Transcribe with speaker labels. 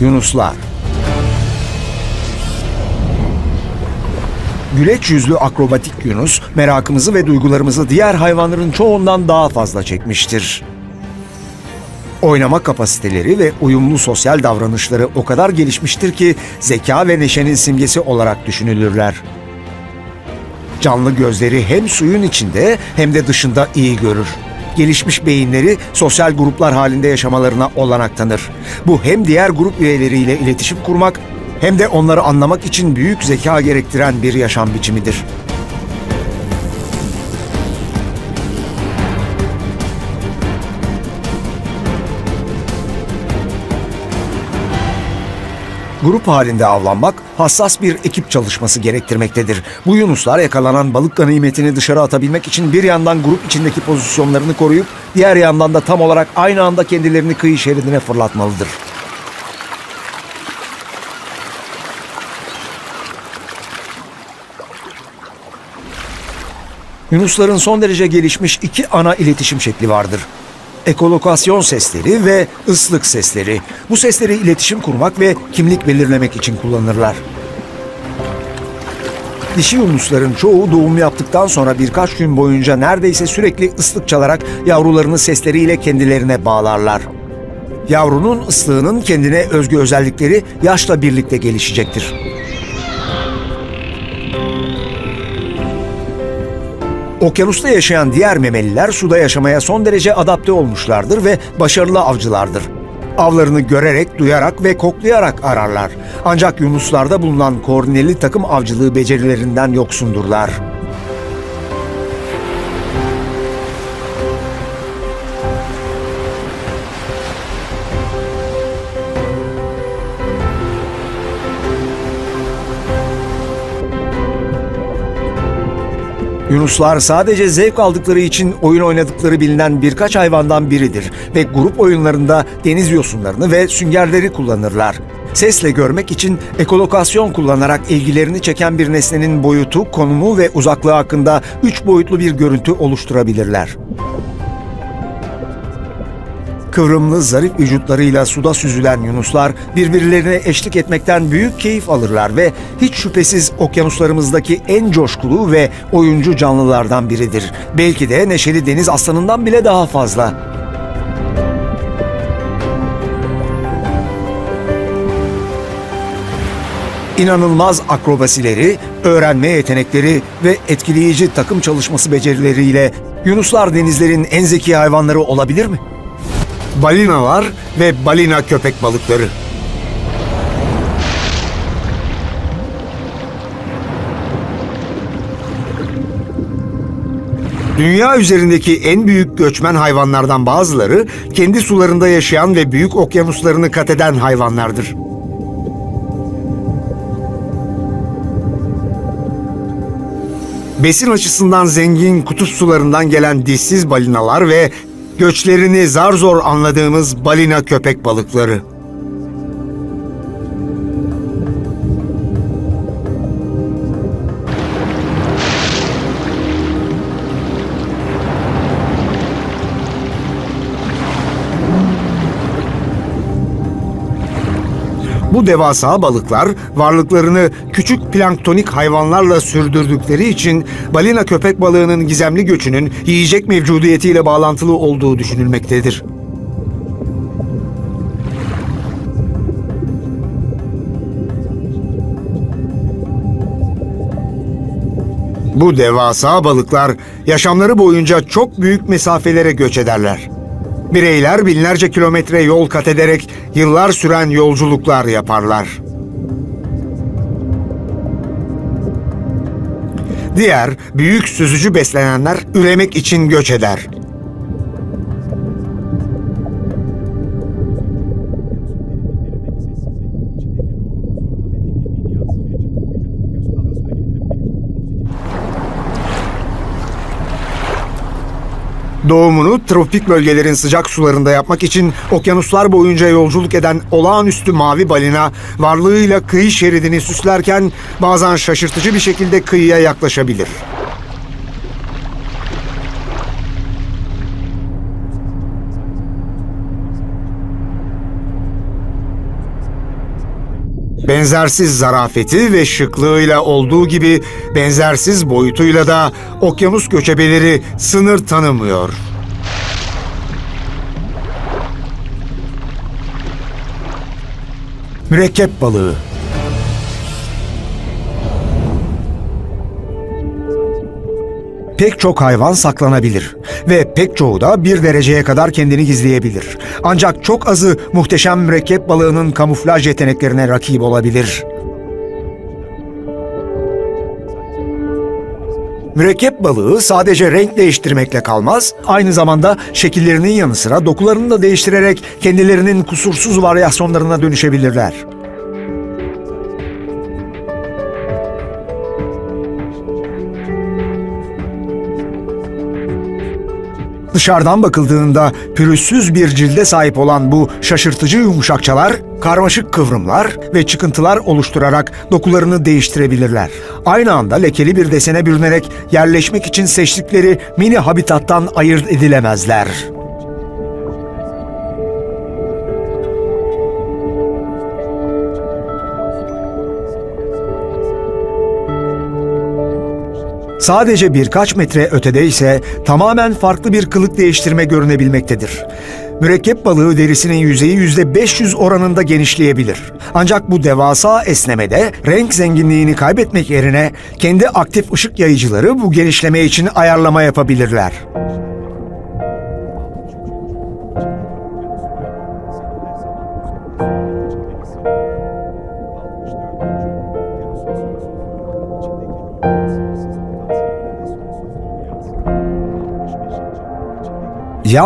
Speaker 1: Yunuslar Güleç yüzlü akrobatik Yunus, merakımızı ve duygularımızı diğer hayvanların çoğundan daha fazla çekmiştir. Oynama kapasiteleri ve uyumlu sosyal davranışları o kadar gelişmiştir ki zeka ve neşenin simgesi olarak düşünülürler. Canlı gözleri hem suyun içinde hem de dışında iyi görür. Gelişmiş beyinleri sosyal gruplar halinde yaşamalarına olanak tanır. Bu hem diğer grup üyeleriyle iletişim kurmak hem de onları anlamak için büyük zeka gerektiren bir yaşam biçimidir. Grup halinde avlanmak hassas bir ekip çalışması gerektirmektedir. Bu yunuslar yakalanan balık ganimetini dışarı atabilmek için bir yandan grup içindeki pozisyonlarını koruyup diğer yandan da tam olarak aynı anda kendilerini kıyı şeridine fırlatmalıdır. Yunusların son derece gelişmiş iki ana iletişim şekli vardır. Ekolokasyon sesleri ve ıslık sesleri. Bu sesleri iletişim kurmak ve kimlik belirlemek için kullanırlar. Dişi yunusların çoğu doğum yaptıktan sonra birkaç gün boyunca neredeyse sürekli ıslık çalarak yavrularını sesleriyle kendilerine bağlarlar. Yavrunun ıslığının kendine özgü özellikleri yaşla birlikte gelişecektir. Okyanusta yaşayan diğer memeliler suda yaşamaya son derece adapte olmuşlardır ve başarılı avcılardır. Avlarını görerek, duyarak ve koklayarak ararlar. Ancak yunuslarda bulunan koordineli takım avcılığı becerilerinden yoksundurlar. Yunuslar sadece zevk aldıkları için oyun oynadıkları bilinen birkaç hayvandan biridir ve grup oyunlarında deniz yosunlarını ve süngerleri kullanırlar. Sesle görmek için ekolokasyon kullanarak ilgilerini çeken bir nesnenin boyutu, konumu ve uzaklığı hakkında üç boyutlu bir görüntü oluşturabilirler. Kıvrımlı zarif vücutlarıyla suda süzülen yunuslar birbirlerine eşlik etmekten büyük keyif alırlar ve hiç şüphesiz okyanuslarımızdaki en coşkulu ve oyuncu canlılardan biridir. Belki de neşeli deniz aslanından bile daha fazla. İnanılmaz akrobasileri, öğrenme yetenekleri ve etkileyici takım çalışması becerileriyle Yunuslar denizlerin en zeki hayvanları olabilir mi? Balinalar ve balina köpek balıkları. Dünya üzerindeki en büyük göçmen hayvanlardan bazıları kendi sularında yaşayan ve büyük okyanuslarını kat eden hayvanlardır. Besin açısından zengin kutup sularından gelen dişsiz balinalar ve göçlerini zar zor anladığımız balina köpek balıkları. Bu devasa balıklar varlıklarını küçük planktonik hayvanlarla sürdürdükleri için balina köpek balığının gizemli göçünün yiyecek mevcudiyetiyle bağlantılı olduğu düşünülmektedir. Bu devasa balıklar yaşamları boyunca çok büyük mesafelere göç ederler. Bireyler binlerce kilometre yol kat ederek yıllar süren yolculuklar yaparlar. Diğer büyük süzücü beslenenler üremek için göç eder. Doğumunu tropik bölgelerin sıcak sularında yapmak için okyanuslar boyunca yolculuk eden olağanüstü mavi balina varlığıyla kıyı şeridini süslerken bazen şaşırtıcı bir şekilde kıyıya yaklaşabilir. Benzersiz zarafeti ve şıklığıyla olduğu gibi benzersiz boyutuyla da okyanus göçebeleri sınır tanımıyor. Mürekkep balığı Pek çok hayvan saklanabilir ve pek çoğu da bir dereceye kadar kendini gizleyebilir. Ancak çok azı muhteşem mürekkep balığının kamuflaj yeteneklerine rakip olabilir. Mürekkep balığı sadece renk değiştirmekle kalmaz, aynı zamanda şekillerinin yanı sıra dokularını da değiştirerek kendilerinin kusursuz varyasyonlarına dönüşebilirler. Dışarıdan bakıldığında pürüzsüz bir cilde sahip olan bu şaşırtıcı yumuşakçalar, karmaşık kıvrımlar ve çıkıntılar oluşturarak dokularını değiştirebilirler. Aynı anda lekeli bir desene bürünerek yerleşmek için seçtikleri mini habitattan ayırt edilemezler. Sadece birkaç metre ötede ise tamamen farklı bir kılık değiştirme görünebilmektedir. Mürekkep balığı derisinin yüzeyi %500 oranında genişleyebilir. Ancak bu devasa esnemede renk zenginliğini kaybetmek yerine kendi aktif ışık yayıcıları bu genişleme için ayarlama yapabilirler. Yan